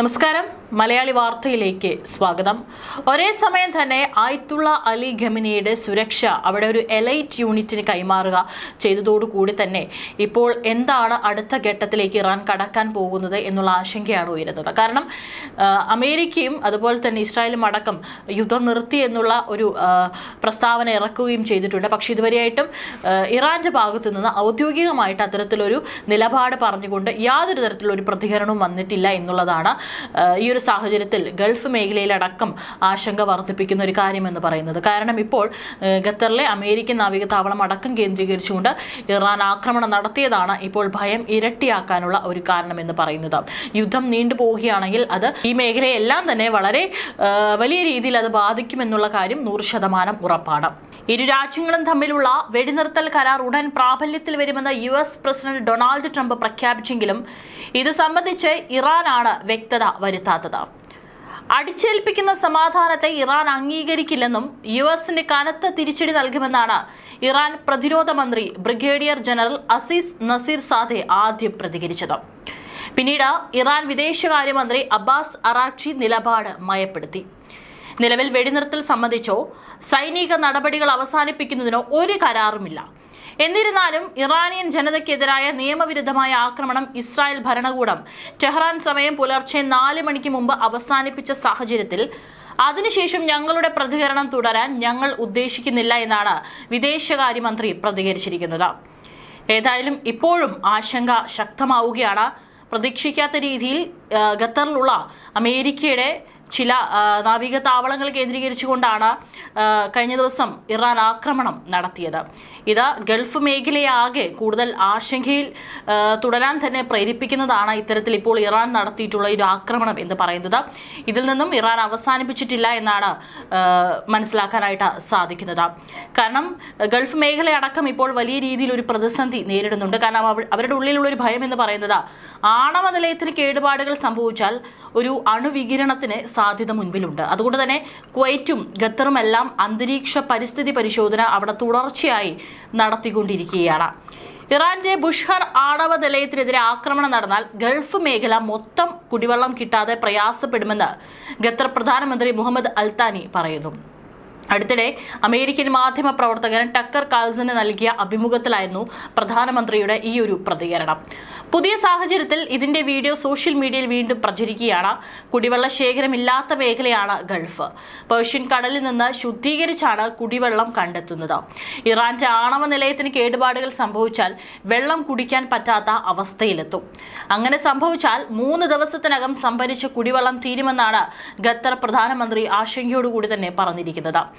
നമസ്കാരം. മലയാളി വാർത്തയിലേക്ക് സ്വാഗതം. ഒരേ സമയം തന്നെ ആയിത്തുള്ള അലി ഖമിനിയുടെ സുരക്ഷ അവിടെ ഒരു എലൈറ്റ് യൂണിറ്റിന് കൈമാറുക ചെയ്തതോടുകൂടി തന്നെ ഇപ്പോൾ എന്താണ് അടുത്ത ഘട്ടത്തിലേക്ക് ഇറാൻ കടക്കാൻ പോകുന്നത് എന്നുള്ള ആശങ്കയാണ് ഉയരുന്നത്. കാരണം അമേരിക്കയും അതുപോലെ തന്നെ ഇസ്രായേലും അടക്കം യുദ്ധം നിർത്തി എന്നുള്ള ഒരു പ്രസ്താവന ഇറക്കുകയും ചെയ്തിട്ടുണ്ട്. പക്ഷേ ഇതുവരെയായിട്ടും ഇറാന്റെ ഭാഗത്തു നിന്ന് ഔദ്യോഗികമായിട്ട് അത്തരത്തിലൊരു നിലപാട് പറഞ്ഞുകൊണ്ട് യാതൊരു തരത്തിലൊരു പ്രതികരണവും വന്നിട്ടില്ല എന്നുള്ളതാണ് ഈ ഒരു സാഹചര്യത്തിൽ ഗൾഫ് മേഖലയിലടക്കം ആശങ്ക വർദ്ധിപ്പിക്കുന്ന ഒരു കാര്യമെന്ന് പറയുന്നത്. കാരണം ഇപ്പോൾ ഖത്തറിലെ അമേരിക്കൻ നാവിക താവളം അടക്കം കേന്ദ്രീകരിച്ചുകൊണ്ട് ഇറാൻ ആക്രമണം നടത്തിയതാണ് ഇപ്പോൾ ഭയം ഇരട്ടിയാക്കാനുള്ള ഒരു കാരണമെന്ന് പറയുന്നത്. യുദ്ധം നീണ്ടുപോവുകയാണെങ്കിൽ അത് ഈ മേഖലയെല്ലാം തന്നെ വളരെ വലിയ രീതിയിൽ അത് ബാധിക്കുമെന്നുള്ള കാര്യം നൂറ് ശതമാനം ഉറപ്പാണ്. ഇരു രാജ്യങ്ങളും തമ്മിലുള്ള വെടിനിർത്തൽ കരാർ ഉടൻ പ്രാബല്യത്തിൽ വരുമെന്ന് U S president Donald Trump പ്രഖ്യാപിച്ചെങ്കിലും ഇത് സംബന്ധിച്ച് ഇറാനാണ് വ്യക്തത വരുത്താത്തത്. അടിച്ചേൽപ്പിക്കുന്ന സമാധാനത്തെ ഇറാൻ അംഗീകരിക്കില്ലെന്നും യു എസിന് കനത്ത തിരിച്ചടി നൽകുമെന്നാണ് ഇറാൻ പ്രതിരോധ മന്ത്രി brigadier general Aziz Nasirzadeh ആദ്യം പ്രതികരിച്ചത്. പിന്നീട് ഇറാൻ വിദേശകാര്യമന്ത്രി അബ്ബാസ് അറാക്ഷി നിലപാട് മയപ്പെടുത്തി. നിലവിൽ വെടിനിർത്തൽ സംബന്ധിച്ചോ സൈനിക നടപടികൾ അവസാനിപ്പിക്കുന്നതിനോ ഒരു കരാറുമില്ല. എന്നിരുന്നാലും ഇറാനിയൻ ജനതയ്ക്കെതിരായ നിയമവിരുദ്ധമായ ആക്രമണം ഇസ്രായേൽ ഭരണകൂടം ടെഹ്റാൻ സമയം പുലർച്ചെ നാല് മണിക്ക് മുമ്പ് അവസാനിപ്പിച്ച സാഹചര്യത്തിൽ അതിനുശേഷം ഞങ്ങളുടെ പ്രതികരണം തുടരാൻ ഞങ്ങൾ ഉദ്ദേശിക്കുന്നില്ല എന്നാണ് വിദേശകാര്യമന്ത്രി പ്രതികരിച്ചിരിക്കുന്നത്. ഏതായാലും ഇപ്പോഴും ആശങ്ക ശക്തമാവുകയാണ്. പ്രതീക്ഷിക്കാത്ത രീതിയിൽ ഖത്തറിലുള്ള അമേരിക്കയുടെ ചില നാവിക താവളങ്ങൾ കേന്ദ്രീകരിച്ചുകൊണ്ടാണ് കഴിഞ്ഞ ദിവസം ഇറാൻ ആക്രമണം നടത്തിയത്. ഇത് ഗൾഫ് മേഖലയാകെ കൂടുതൽ ആശങ്കയിൽ തുടരാൻ തന്നെ പ്രേരിപ്പിക്കുന്നതാണ് ഇത്തരത്തിൽ ഇപ്പോൾ ഇറാൻ നടത്തിയിട്ടുള്ള ഒരു ആക്രമണം എന്ന് പറയുന്നത്. ഇതിൽ നിന്നും ഇറാൻ അവസാനിപ്പിച്ചിട്ടില്ല എന്നാണ് മനസ്സിലാക്കാനായിട്ട് സാധിക്കുന്നത്. കാരണം ഗൾഫ് മേഖലയടക്കം ഇപ്പോൾ വലിയ രീതിയിൽ ഒരു പ്രതിസന്ധി നേരിടുന്നുണ്ട്. കാരണം അവരുടെ ഉള്ളിലുള്ള ഒരു ഭയം എന്ന് പറയുന്നത് ആണവ നിലയത്തിന് കേടുപാടുകൾ സംഭവിച്ചാൽ ഒരു അണുവികിരണത്തിന് സാധ്യത മുൻപിലുണ്ട്. അതുകൊണ്ട് തന്നെ കുവൈറ്റും ഖത്തറും എല്ലാം അന്തരീക്ഷ പരിസ്ഥിതി പരിശോധന അവിടെ തുടർച്ചയായി നടത്തിക്കൊണ്ടിരിക്കുകയാണ്. ഇറാന്റെ ബുഷ്ഹർ ആണവ നിലയത്തിനെതിരെ ആക്രമണം നടന്നാൽ ഗൾഫ് മേഖല മൊത്തം കുടിവെള്ളം കിട്ടാതെ പ്രയാസപ്പെടുമെന്ന് ഖത്തർ പ്രധാനമന്ത്രി മുഹമ്മദ് അൽത്താനി പറയുന്നു. അടുത്തിടെ അമേരിക്കൻ മാധ്യമ പ്രവർത്തകൻ ടക്കർ കാൾസന് നൽകിയ അഭിമുഖത്തിലായിരുന്നു പ്രധാനമന്ത്രിയുടെ ഈ ഒരു പ്രതികരണം. പുതിയ സാഹചര്യത്തിൽ ഇതിന്റെ വീഡിയോ സോഷ്യൽ മീഡിയയിൽ വീണ്ടും പ്രചരിക്കുകയാണ്. കുടിവെള്ള ശേഖരമില്ലാത്ത മേഖലയാണ് ഗൾഫ്. പേർഷ്യൻ കടലിൽ നിന്ന് ശുദ്ധീകരിച്ചാണ് കുടിവെള്ളം കണ്ടെത്തുന്നത്. ഇറാന്റെ ആണവ നിലയത്തിന് കേടുപാടുകൾ സംഭവിച്ചാൽ വെള്ളം കുടിക്കാൻ പറ്റാത്ത അവസ്ഥയിലെത്തും. അങ്ങനെ സംഭവിച്ചാൽ മൂന്ന് ദിവസത്തിനകം സംഭരിച്ച കുടിവെള്ളം തീരുമെന്നാണ് ഖത്തർ പ്രധാനമന്ത്രി ആശങ്കയോടുകൂടി തന്നെ പറഞ്ഞിരിക്കുന്നത്.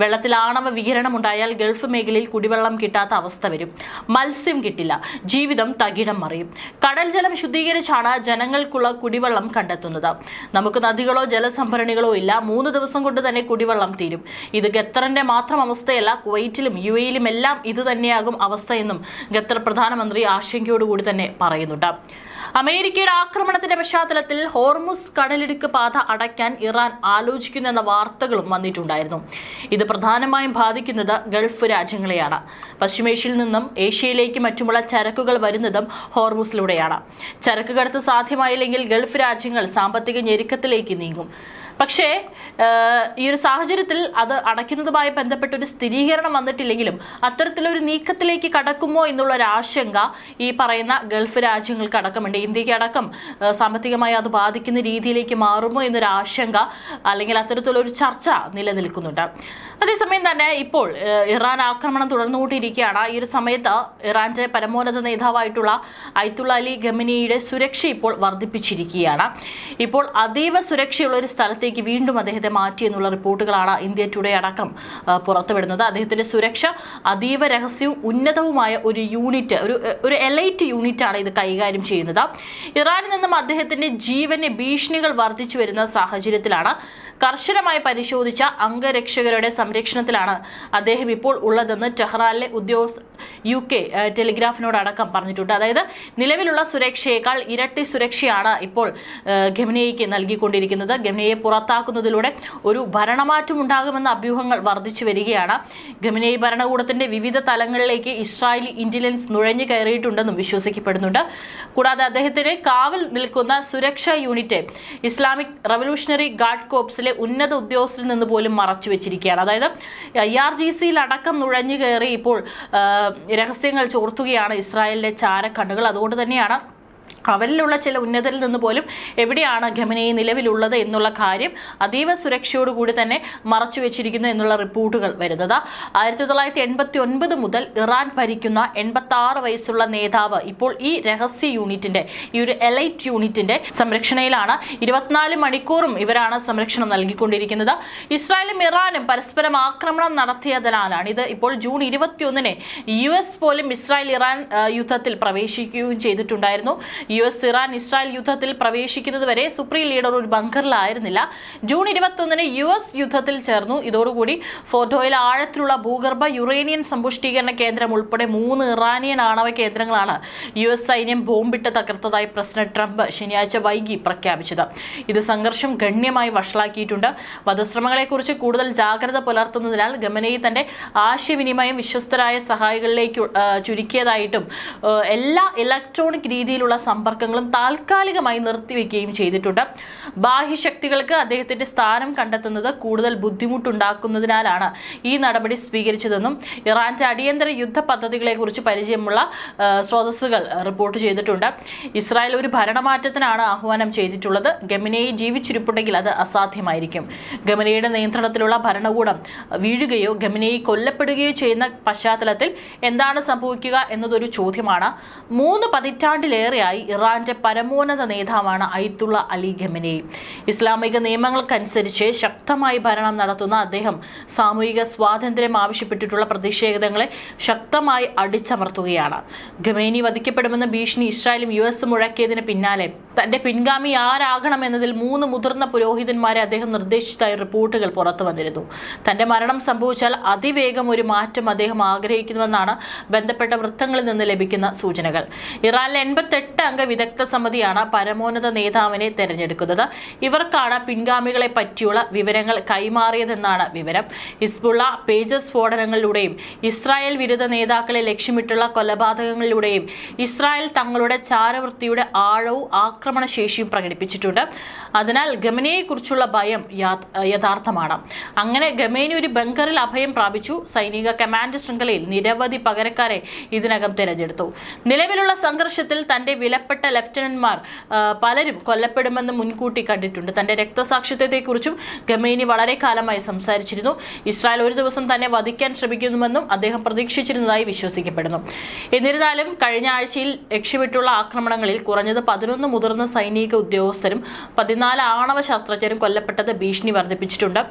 വെള്ളത്തിൽ ആണവ വികിരണം ഉണ്ടായാൽ ഗൾഫ് മേഖലയിൽ കുടിവെള്ളം കിട്ടാത്ത അവസ്ഥ വരും. മത്സ്യം കിട്ടില്ല. ജീവിതം തകിടം മറിയും. കടൽ ജലം ശുദ്ധീകരിച്ചാണ് ജനങ്ങൾക്കുള്ള കുടിവെള്ളം കണ്ടെത്തുന്നത്. നമുക്ക് നദികളോ ജലസംഭരണികളോ ഇല്ല. മൂന്ന് ദിവസം കൊണ്ട് തന്നെ കുടിവെള്ളം തീരും. ഇത് ഖത്തറിന്റെ മാത്രം അവസ്ഥയല്ല കുവൈറ്റിലും യു എയിലും എല്ലാം ഇത് തന്നെയാകും അവസ്ഥയെന്നും ഖത്തർ പ്രധാനമന്ത്രി ആശങ്കയോടുകൂടി തന്നെ പറയുന്നുണ്ട്. അമേരിക്കയുടെ ആക്രമണത്തിന്റെ പശ്ചാത്തലത്തിൽ ഹോർമുസ് കടലിടുക്ക് പാത അടയ്ക്കാൻ ഇറാൻ ആലോചിക്കുന്നു എന്ന വാർത്തകളും വന്നിട്ടുണ്ടായിരുന്നു. ഇത് പ്രധാനമായും ബാധിക്കുന്നത് ഗൾഫ് രാജ്യങ്ങളെയാണ്. പശ്ചിമേഷ്യയിൽ നിന്നും ഏഷ്യയിലേക്ക് മറ്റുമുള്ള ചരക്കുകൾ വരുന്നതും ഹോർമുസിലൂടെയാണ്. ചരക്ക് കടത്ത് സാധ്യമായില്ലെങ്കിൽ ഗൾഫ് രാജ്യങ്ങൾ സാമ്പത്തിക ഞെരുക്കത്തിലേക്ക് നീങ്ങും. പക്ഷേ ഈ ഒരു സാഹചര്യത്തിൽ അത് അടയ്ക്കുന്നതുമായി ബന്ധപ്പെട്ട ഒരു സ്ഥിരീകരണം വന്നിട്ടില്ലെങ്കിലും അത്തരത്തിലൊരു നീക്കത്തിലേക്ക് കടക്കുമോ എന്നുള്ള ഒരു ആശങ്ക ഈ പറയുന്ന ഗൾഫ് രാജ്യങ്ങൾക്ക് അടക്കമുണ്ട്. ഇന്ത്യയ്ക്ക് അടക്കം സാമ്പത്തികമായി അത് ബാധിക്കുന്ന രീതിയിലേക്ക് മാറുമോ എന്നൊരു ആശങ്ക അല്ലെങ്കിൽ അത്തരത്തിലൊരു ചർച്ച നിലനിൽക്കുന്നുണ്ട്. അതേസമയം തന്നെ ഇപ്പോൾ ഇറാൻ ആക്രമണം തുടർന്നുകൊണ്ടിരിക്കുകയാണ്. ഈ ഒരു സമയത്ത് ഇറാന്റെ പരമോന്നത നേതാവായിട്ടുള്ള അയ്ത്തുള്ള അലി ഗമിനിയുടെ സുരക്ഷ ഇപ്പോൾ വർദ്ധിപ്പിച്ചിരിക്കുകയാണ്. ഇപ്പോൾ അതീവ സുരക്ഷയുള്ള ഒരു സ്ഥലത്തേക്ക് വീണ്ടും അദ്ദേഹത്തെ മാറ്റി എന്നുള്ള റിപ്പോർട്ടുകളാണ് ഇന്ത്യ ടുഡേ അടക്കം പുറത്തുവിടുന്നത്. അദ്ദേഹത്തിന്റെ സുരക്ഷ അതീവ രഹസ്യവും ഉന്നതവുമായ ഒരു യൂണിറ്റ് ഒരു ഒരു എലൈറ്റ് യൂണിറ്റ് ആണ് ഇത് കൈകാര്യം ചെയ്യുന്നത്. ഇറാനിൽ നിന്നും അദ്ദേഹത്തിന്റെ ജീവന് ഭീഷണികൾ വർദ്ധിച്ചു വരുന്ന സാഹചര്യത്തിലാണ് കർശനമായി പരിശോധിച്ച അംഗരക്ഷകരുടെ സംരക്ഷണത്തിലാണ് അദ്ദേഹം ഇപ്പോൾ ഉള്ളതെന്ന് ടെഹ്റാനിലെ ഉദ്യോഗസ്ഥ യു കെ ടെലിഗ്രാഫിനോടടക്കം പറഞ്ഞിട്ടുണ്ട്. അതായത് നിലവിലുള്ള സുരക്ഷയേക്കാൾ ഇരട്ടി സുരക്ഷയാണ് ഇപ്പോൾ ഏഹ്, നൽകിക്കൊണ്ടിരിക്കുന്നത്. പുറ പുറത്താക്കുന്നതിലൂടെ ഒരു ഭരണമാറ്റം ഉണ്ടാകുമെന്ന അഭ്യൂഹങ്ങൾ വർദ്ധിച്ചു വരികയാണ്. ഗമിനൈ ഭരണകൂടത്തിന്റെ വിവിധ തലങ്ങളിലേക്ക് ഇസ്രായേലി ഇന്റലിജൻസ് നുഴഞ്ഞു കയറിയിട്ടുണ്ടെന്നും വിശ്വസിക്കപ്പെടുന്നുണ്ട്. കൂടാതെ അദ്ദേഹത്തിന് കാവൽ നിൽക്കുന്ന സുരക്ഷാ യൂണിറ്റ് ഇസ്ലാമിക് റവല്യൂഷണറി ഗാർഡ് കോപ്സിലെ ഉന്നത ഉദ്യോഗസ്ഥരിൽ നിന്ന് പോലും മറച്ചു വെച്ചിരിക്കുകയാണ് അതായത് ഐ ആർ ജി സിയിൽ അടക്കം നുഴഞ്ഞു കയറി ഇപ്പോൾ രഹസ്യങ്ങൾ ചോർത്തുകയാണ് ഇസ്രായേലിലെ ചാരക്കണ്ണുകൾ. അതുകൊണ്ട് തന്നെയാണ് അവരിലുള്ള ചില ഉന്നതരിൽ നിന്ന് പോലും എവിടെയാണ് ഖമനയെ നിലവിലുള്ളത് എന്നുള്ള കാര്യം അതീവ സുരക്ഷയോടുകൂടി തന്നെ മറച്ചു വെച്ചിരിക്കുന്നു എന്നുള്ള റിപ്പോർട്ടുകൾ വരുന്നത്. ആയിരത്തി തൊള്ളായിരത്തി എൺപത്തി ഒൻപത് മുതൽ ഇറാൻ ഭരിക്കുന്ന എൺപത്തി ആറ് വയസ്സുള്ള നേതാവ് ഇപ്പോൾ ഈ രഹസ്യ യൂണിറ്റിന്റെ ഈ ഒരു എലൈറ്റ് യൂണിറ്റിന്റെ സംരക്ഷണയിലാണ്. ഇരുപത്തിനാല് മണിക്കൂറും ഇവരാണ് സംരക്ഷണം നൽകിക്കൊണ്ടിരിക്കുന്നത്. ഇസ്രായേലും ഇറാനും പരസ്പരം ആക്രമണം നടത്തിയതിനാലാണ് ഇത് ഇപ്പോൾ ജൂൺ ഇരുപത്തിയൊന്നിന് യു എസ് പോലും ഇസ്രായേൽ ഇറാൻ യുദ്ധത്തിൽ പ്രവേശിക്കുകയും ചെയ്തിട്ടുണ്ടായിരുന്നു. യു എസ് ഇറാൻ ഇസ്രായേൽ യുദ്ധത്തിൽ പ്രവേശിക്കുന്നതുവരെ സുപ്രീം ലീഡർ ഒരു ബങ്കറിലായിരുന്നില്ല. ജൂൺ ഇരുപത്തൊന്നിന് യു എസ് യുദ്ധത്തിൽ ചേർന്നു. ഇതോടുകൂടി ഫോർഡോയിൽ ആഴത്തിലുള്ള ഭൂഗർഭ യുറേനിയൻ സമ്പുഷ്ടീകരണ കേന്ദ്രം ഉൾപ്പെടെ മൂന്ന് ഇറാനിയൻ ആണവ കേന്ദ്രങ്ങളാണ് യു എസ് സൈന്യം ബോംബിട്ട് തകർത്തതായി പ്രസിഡന്റ് ട്രംപ് ശനിയാഴ്ച വൈകി പ്രഖ്യാപിച്ചത്. ഇത് സംഘർഷം ഗണ്യമായി വഷളാക്കിയിട്ടുണ്ട്. വധശ്രമങ്ങളെക്കുറിച്ച് കൂടുതൽ ജാഗ്രത പുലർത്തുന്നതിനാൽ ഗമനയി തന്റെ ആശയവിനിമയം വിശ്വസ്തരായ സഹായികളിലേക്ക് ചുരുക്കിയതായിട്ടും എല്ലാ ഇലക്ട്രോണിക് രീതിയിലുള്ള സമ്പർക്കങ്ങളും താൽക്കാലികമായി നിർത്തിവെക്കുകയും ചെയ്തിട്ടുണ്ട്. ബാഹ്യശക്തികൾക്ക് അദ്ദേഹത്തിന്റെ സ്ഥാനം കണ്ടെത്തുന്നത് കൂടുതൽ ബുദ്ധിമുട്ടുണ്ടാക്കുന്നതിനാലാണ് ഈ നടപടി സ്വീകരിച്ചതെന്നും ഇറാന്റെ അടിയന്തര യുദ്ധ പദ്ധതികളെക്കുറിച്ച് പരിചയമുള്ള സ്രോതസ്സുകൾ റിപ്പോർട്ട് ചെയ്തിട്ടുണ്ട്. ഇസ്രായേൽ ഒരു ഭരണമാറ്റത്തിനാണ് ആഹ്വാനം ചെയ്തിട്ടുള്ളത്. ഗമിനയെ ജീവിച്ചിരിപ്പുണ്ടെങ്കിൽ അത് അസാധ്യമായിരിക്കും. ഗമനയുടെ നിയന്ത്രണത്തിലുള്ള ഭരണകൂടം വീഴുകയോ ഗമനയെ കൊല്ലപ്പെടുകയോ ചെയ്യുന്ന പശ്ചാത്തലത്തിൽ എന്താണ് സംഭവിക്കുക എന്നതൊരു ചോദ്യമാണ്. മൂന്ന് പതിറ്റാണ്ടിലേറെയായി ഇറാന്റെ പരമോന്നത നേതാവാണ് അയത്തുള്ള അലി ഖമനെ ഇസ്ലാമിക നിയമങ്ങൾക്കനുസരിച്ച് ശക്തമായി ഭരണം നടത്തുന്ന അദ്ദേഹം സാമൂഹിക സ്വാതന്ത്ര്യം ആവശ്യപ്പെട്ടിട്ടുള്ള പ്രതിഷേധങ്ങളെ ശക്തമായി അടിച്ചമർത്തുകയാണ്. ഖമേനി വധിക്കപ്പെടുമെന്ന ഭീഷണി ഇസ്രായേലും യു എസ് മുഴക്കിയതിന് പിന്നാലെ തന്റെ പിൻഗാമി ആരാകണമെന്നതിൽ മൂന്ന് മുതിർന്ന പുരോഹിതന്മാരെ അദ്ദേഹം നിർദ്ദേശിച്ചതായി റിപ്പോർട്ടുകൾ പുറത്തു വന്നിരുന്നു. തന്റെ മരണം സംഭവിച്ചാൽ അതിവേഗം ഒരു മാറ്റം അദ്ദേഹം ആഗ്രഹിക്കുന്നുവെന്നാണ് ബന്ധപ്പെട്ട വൃത്തങ്ങളിൽ നിന്ന് ലഭിക്കുന്ന സൂചനകൾ. ഇറാനിലെ എൺപത്തെട്ട് അംഗ വിദഗ്ധ സമിതിയാണ് പരമോന്നത നേതാവിനെ തെരഞ്ഞെടുക്കുന്നത്. ഇവർക്കാണ് പിൻഗാമികളെ പറ്റിയുള്ള വിവരങ്ങൾ കൈമാറിയതെന്നാണ് വിവരം. ഹിസ്ബുള്ള പേജസ് സ്ഫോടനങ്ങളിലൂടെയും ഇസ്രായേൽ വിരുദ്ധ നേതാക്കളെ ലക്ഷ്യമിട്ടുള്ള കൊലപാതകങ്ങളിലൂടെയും ഇസ്രായേൽ തങ്ങളുടെ ചാരവൃത്തിയുടെ ആഴവും ആക്രമണശേഷിയും പ്രകടിപ്പിച്ചിട്ടുണ്ട്. അതിനാൽ ഗമനയെക്കുറിച്ചുള്ള ഭയം യഥാർത്ഥമാണ്. അങ്ങനെ ഗമേനി ഒരു ബങ്കറിൽ അഭയം പ്രാപിച്ചു. സൈനിക കമാൻഡ് ശൃംഖലയിൽ നിരവധി പകരക്കാരെ ഇതിനകം തിരഞ്ഞെടുത്തു. നിലവിലുള്ള സംഘർഷത്തിൽ തന്റെ വിലപ്പെട്ട ലഫ്റ്റനന്റ്മാർ പലരും കൊല്ലപ്പെടുമെന്ന് മുൻകൂട്ടി കണ്ടിട്ടുണ്ട്. തന്റെ രക്തസാക്ഷിത്വത്തെക്കുറിച്ചും ഗമേനി വളരെ കാലമായി സംസാരിച്ചിരുന്നു. ഇസ്രായേൽ ഒരു ദിവസം തന്നെ വധിക്കാൻ ശ്രമിക്കുന്നുവെന്നും അദ്ദേഹം പ്രതീക്ഷിച്ചിരുന്നതായി വിശ്വസിക്കപ്പെടുന്നു. എന്നിരുന്നാലും കഴിഞ്ഞ ആഴ്ചയിൽ ലക്ഷ്യമിട്ടുള്ള ആക്രമണങ്ങളിൽ കുറഞ്ഞത് പതിനൊന്ന് മുതിർന്ന സൈനിക ഉദ്യോഗസ്ഥരും പതിനാല് ആണവ ശാസ്ത്രജ്ഞരും കൊല്ലപ്പെട്ടത് ഭീഷണി വർദ്ധിപ്പിച്ചിട്ടുണ്ട്.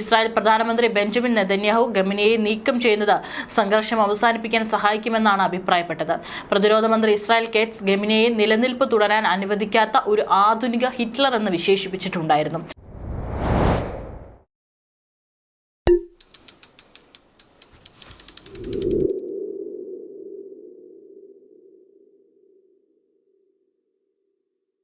ഇസ്രായേൽ പ്രധാനമന്ത്രി ബെഞ്ചമിൻ നെതന്യാഹു ഗമിനിയെ നീക്കം ചെയ്യുന്നത് സംഘർഷം അവസാനിപ്പിക്കാൻ സഹായിക്കുമെന്നാണ് അഭിപ്രായപ്പെട്ടത്. പ്രതിരോധ മന്ത്രി ഇസ്രായേൽ കേറ്റ്സ് ഗമിനിയെ നിലനിൽപ്പ് തുടരാൻ അനുവദിക്കാത്ത ഒരു ആധുനിക ഹിറ്റ്ലർ എന്ന് വിശേഷിപ്പിച്ചിട്ടുണ്ടായിരുന്നു.